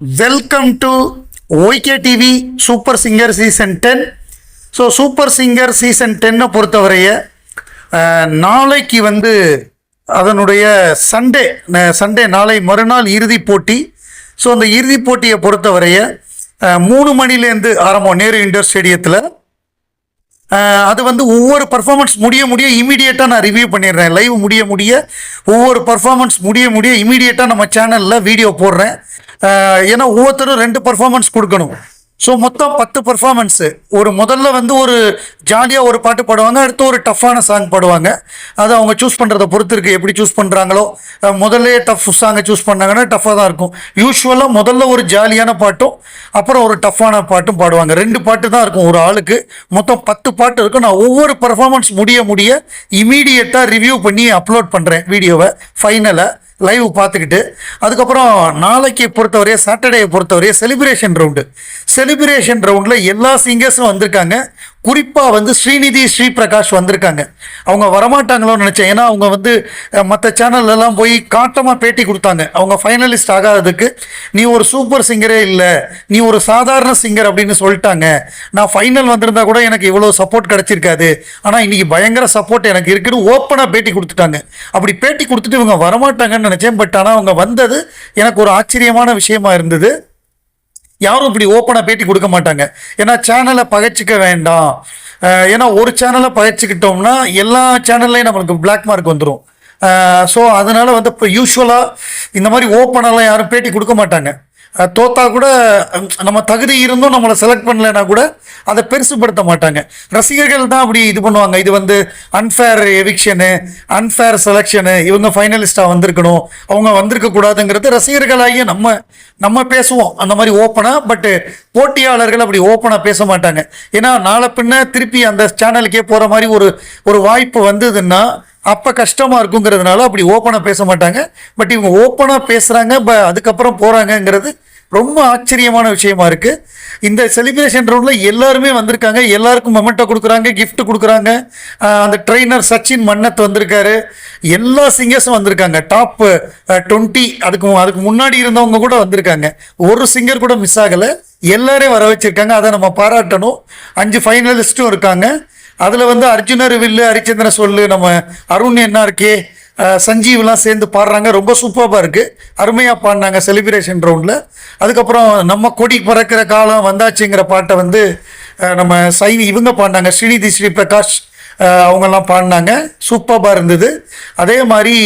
Welcome to YK TV super singer season ten so super singer season டென்னை பொறுத்தவரைய நாளைக்கு வந்து அதனுடைய சண்டே சண்டே நாளை மறுநாள் இறுதிப் போட்டி. ஸோ அந்த இறுதிப் போட்டியை பொறுத்தவரைய மூணு மணிலேருந்து ஆரம்பம் நேரு இண்டோர் ஸ்டேடியத்தில். அது வந்து ஒவ்வொரு பர்ஃபார்மன்ஸ் முடிய முடிய இமீடியட்டாக நான் ரிவ்யூ பண்ணிடுறேன். லைவ் முடிய முடிய ஒவ்வொரு பர்ஃபார்மன்ஸ் முடிய முடிய இமீடியட்டாக நம்ம சேனலில் வீடியோ போடுறேன். ஏன்னா ஒவ்வொருத்தரும் ரெண்டு பர்ஃபார்மன்ஸ் கொடுக்கணும். ஸோ மொத்தம் பத்து பர்ஃபார்மன்ஸு ஒரு முதல்ல வந்து ஒரு ஜாலியாக ஒரு பாட்டு பாடுவாங்க அடுத்து ஒரு டஃப்பான சாங் பாடுவாங்க. அது அவங்க சூஸ் பண்ணுறத பொறுத்து இருக்குது எப்படி சூஸ் பண்ணுறாங்களோ முதல்ல டஃப் சாங்கை சூஸ் பண்ணாங்கன்னா டஃப்பாக தான் இருக்கும். யூஸ்வலாக முதல்ல ஒரு ஜாலியான பாட்டும் அப்புறம் ஒரு டஃப்பான பாட்டும் பாடுவாங்க. ரெண்டு பாட்டு தான் இருக்கும் ஒரு ஆளுக்கு. மொத்தம் பத்து பாட்டு இருக்கும். நான் ஒவ்வொரு பர்ஃபார்மன்ஸ் முடிய முடிய இமீடியட்டாக ரிவ்யூ பண்ணி அப்லோட் பண்ணுறேன் வீடியோவை ஃபைனலை லைவ் பார்த்துக்கிட்டு அதுக்கப்புறம் நாளைக்கு பொறுத்தவரையே சாட்டர்டே பொறுத்தவரையே செலிப்ரேஷன் ரவுண்டு செலிப்ரேஷன் ரவுண்டில் எல்லா சிங்கர்ஸும் வந்திருக்காங்க. குறிப்பாக வந்து ஸ்ரீநிதி ஸ்ரீ பிரகாஷ் வந்திருக்காங்க. அவங்க வரமாட்டாங்களோன்னு நினச்சேன். ஏன்னா அவங்க வந்து மற்ற சேனல்லலாம் போய் காட்டமாக பேட்டி கொடுத்தாங்க. அவங்க ஃபைனலிஸ்ட் ஆகாததுக்கு நீ ஒரு சூப்பர் சிங்கரே இல்லை. நீ ஒரு சாதாரண சிங்கர் அப்படின்னு சொல்லிட்டாங்க. நான் ஃபைனல் வந்திருந்தா கூட எனக்கு இவ்வளோ சப்போர்ட் கிடச்சிருக்காது. ஆனால் இன்றைக்கி பயங்கர சப்போர்ட் எனக்கு இருக்குன்னு ஓப்பனாக பேட்டி கொடுத்துட்டாங்க. அப்படி பேட்டி கொடுத்துட்டு இவங்க வரமாட்டாங்கன்னு நினச்சேன். பட் ஆனால் அவங்க வந்தது எனக்கு ஒரு ஆச்சரியமான விஷயமா இருந்தது. யாரும் இப்படி ஓப்பனாக பேட்டி கொடுக்க மாட்டாங்க. ஏன்னா சேனலை பகைச்சிக்க வேண்டாம். ஏன்னா ஒரு சேனலை பகைச்சிக்கிட்டோம்னா எல்லா சேனல்லையும் நம்மளுக்கு பிளாக் மார்க் வந்துடும் ஸோ அதனால் வந்து இப்போ யூஸ்வலாக இந்த மாதிரி ஓப்பனெல்லாம் யாரும் பேட்டி கொடுக்க மாட்டாங்க. தோத்தா கூட நம்ம தகுதி இருந்தும் நம்மளை செலக்ட் பண்ணலைன்னா கூட அதை பெருசுப்படுத்த மாட்டாங்க. ரசிகர்கள் தான் அப்படி இது பண்ணுவாங்க. இது வந்து அன்ஃபேர் எவிக்ஷனு அன்ஃபேர் செலெக்ஷனு இவங்க ஃபைனலிஸ்டாக வந்திருக்கணும். அவங்க வந்திருக்க கூடாதுங்கிறது ரசிகர்களாகிய நம்ம நம்ம பேசுவோம். அந்த மாதிரி ஓப்பனாக பட்டு போட்டியாளர்கள் அப்படி ஓப்பனாக பேச மாட்டாங்க. ஏன்னா நாளை பின்ன திருப்பி அந்த சேனலுக்கே போகிற மாதிரி ஒரு ஒரு வாய்ப்பு வந்ததுன்னா அப்போ கஷ்டமாக இருக்குங்கிறதுனால அப்படி ஓப்பனாக பேச மாட்டாங்க. பட் இவங்க ஓப்பனாக பேசுகிறாங்க ப அதுக்கப்புறம் போகிறாங்கங்கிறது ரொம்ப ஆச்சரியமான விஷயமா இருக்குது இந்த செலிப்ரேஷன் ரவுண்டில் எல்லாருமே வந்திருக்காங்க. எல்லாருக்கும் மொமெண்டோ கொடுக்குறாங்க கிஃப்ட் கொடுக்குறாங்க. அந்த ட்ரெயினர் சச்சின் மன்னத் வந்திருக்காரு. எல்லா சிங்கர்ஸும் வந்திருக்காங்க. டாப் டுவெண்ட்டி அதுக்கு அதுக்கு முன்னாடி இருந்தவங்க கூட வந்திருக்காங்க. ஒரு சிங்கர் கூட மிஸ் ஆகலை. எல்லாரையும் வர வச்சுருக்காங்க அதை நம்ம பாராட்டணும். அஞ்சு ஃபைனலிஸ்ட்டும் இருக்காங்க. அதில் வந்து அர்ஜுனர் வில்லு ஹரிச்சந்திரன் சொல்லு நம்ம அருண் என்ன இருக்கே? சஞ்சீவ்லாம் சேர்ந்து பாடுறாங்க. ரொம்ப சூப்பராக இருக்குது அருமையாக பாடினாங்க செலிப்ரேஷன் ரவுண்டில் அதுக்கப்புறம் நம்ம கொடி பறக்கிற காலம் வந்தாச்சுங்கிற பாட்டை வந்து நம்ம சைனி இவங்க பாடினாங்க. ஸ்ரீநிதி ஸ்ரீ பிரகாஷ் அவங்கெல்லாம் பாடினாங்க. சூப்பராக இருந்தது. அதே மாதிரி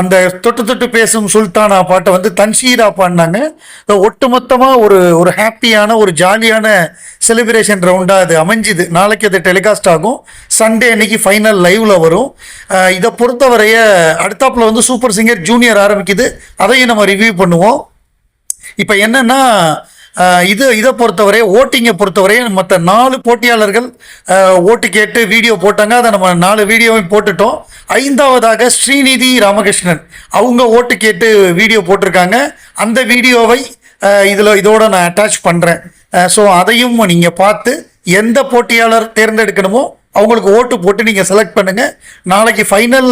அந்த தொட்டு தொட்டு பேசும் சுல்தானா பாட்டை வந்து தன்ஷீரா பாடினாங்க. ஒட்டுமொத்தமாக ஒரு ஒரு ஹாப்பியான ஒரு ஜாலியான செலிப்ரேஷன் ரவுண்டாக அது அமைஞ்சுது. நாளைக்கு அது டெலிகாஸ்ட் ஆகும். சண்டே அன்னைக்கு ஃபைனல் லைவ்ல வரும். இதை பொறுத்தவரைய அடுத்தாப்பில் வந்து சூப்பர் சிங்கர் ஜூனியர் ஆரம்பிக்குது. அதையும் நம்ம ரிவ்யூ பண்ணுவோம். இப்போ என்னென்னா இது இதை பொறுத்தவரை ஓட்டிங்கை பொறுத்தவரை மற்ற நாலு போட்டியாளர்கள் ஓட்டு கேட்டு வீடியோ போட்டாங்க. அதை நம்ம நாலு வீடியோவையும் போட்டுட்டோம். ஐந்தாவதாக ஸ்ரீநிதி ராமகிருஷ்ணன். அவங்க ஓட்டு கேட்டு வீடியோ போட்டிருக்காங்க. அந்த வீடியோவை இதில் இதோட நான் அட்டாச் பண்ணுறேன் ஸோ அதையும் நீங்கள் பார்த்து எந்த போட்டியாளர் தேர்ந்தெடுக்கணுமோ அவங்களுக்கு ஓட்டு போட்டு நீங்கள் செலக்ட் பண்ணுங்கள் நாளைக்கு ஃபைனல்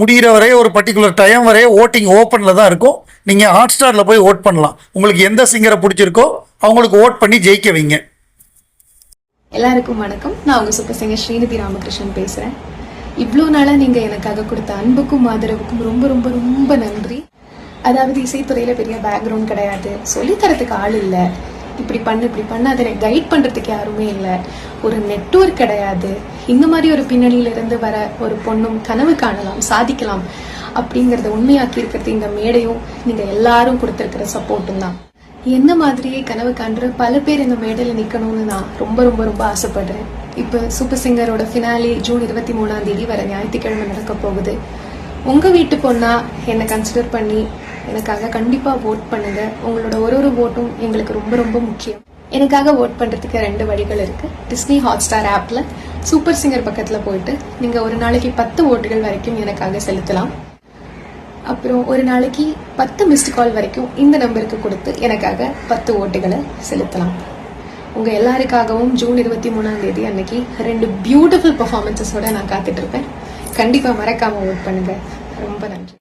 முடிகிற வரை ஒரு பர்டிகுலர் டைம் வரைய ஓட்டிங் ஓப்பனில் தான் இருக்கும். நீங்கள் ஹாட் ஸ்டாரில் போய் ஓட் பண்ணலாம். உங்களுக்கு எந்த சிங்கரை பிடிச்சிருக்கோ அவங்களுக்கு ஓட் பண்ணி ஜெயிக்க வைங்க. எல்லாருக்கும் வணக்கம். நான் உங்கள் சூப்பர் சிங்கர் ஸ்ரீநிதி ராமகிருஷ்ணன் பேசுகிறேன் இவ்வளோ நாளாக நீங்கள் எனக்காக கொடுத்த அன்புக்கும் ஆதரவுக்கும் ரொம்ப ரொம்ப ரொம்ப நன்றி. அதாவது இசைத்துறையில் பெரிய பேக்ரவுண்ட் கிடையாது. சொல்லித் தரத்துக்கு ஆள் இல்லை. இப்படி பண்ணு இப்படி பண்ணு. அதை கைட் பண்றதுக்கு யாருமே இல்லை. ஒரு நெட்வொர்க் கிடையாது. இந்த மாதிரி ஒரு பின்னணியில இருந்து வர ஒரு பொண்ணும் கனவு காணலாம் சாதிக்கலாம் அப்படிங்கறத உண்மையாக்கி இருக்கிறது இந்த மேடையும் நீங்க எல்லாரும் கொடுத்துருக்கிற சப்போர்ட்டும் தான். என்ன மாதிரியே கனவு காண்ற பல பேர் இந்த மேடையில் நிற்கணும்னு நான் ரொம்ப ரொம்ப ரொம்ப ஆசைப்படுறேன். இப்போ சூப்பர் சிங்கரோட ஃபினாலி ஜூன் இருபத்தி மூணாம் தேதி வர ஞாயிற்றுக்கிழமை நடக்க போகுது. உங்கள் வீட்டு பொண்ணா என்னை கன்சிடர் பண்ணி எனக்காக கண்டிப்பாக ஓட் பண்ணுங்க. உங்களோட ஒரு ஒரு ஓட்டும் எங்களுக்கு ரொம்ப ரொம்ப முக்கியம். எனக்காக ஓட் பண்ணுறதுக்கு ரெண்டு வழிகள் இருக்குது டிஸ்னி ஹாட் ஸ்டார் ஆப்பில் சூப்பர் சிங்கர் பக்கத்தில் போயிட்டு நீங்கள் ஒரு நாளைக்கு பத்து ஓட்டுகள் வரைக்கும் எனக்காக செலுத்தலாம். அப்புறம் ஒரு நாளைக்கு பத்து மிஸ்டு கால் வரைக்கும் இந்த நம்பருக்கு கொடுத்து எனக்காக பத்து ஓட்டுகளை செலுத்தலாம். உங்கள் எல்லாருக்காகவும் ஜூன் இருபத்தி மூணாம் தேதி அன்னைக்கு ரெண்டு பியூட்டிஃபுல் பர்ஃபார்மன்ஸஸோட நான் காத்துட்ருப்பேன் கண்டிப்பாக மறக்காமல் ஓட் பண்ணுங்கள் ரொம்ப நன்றி.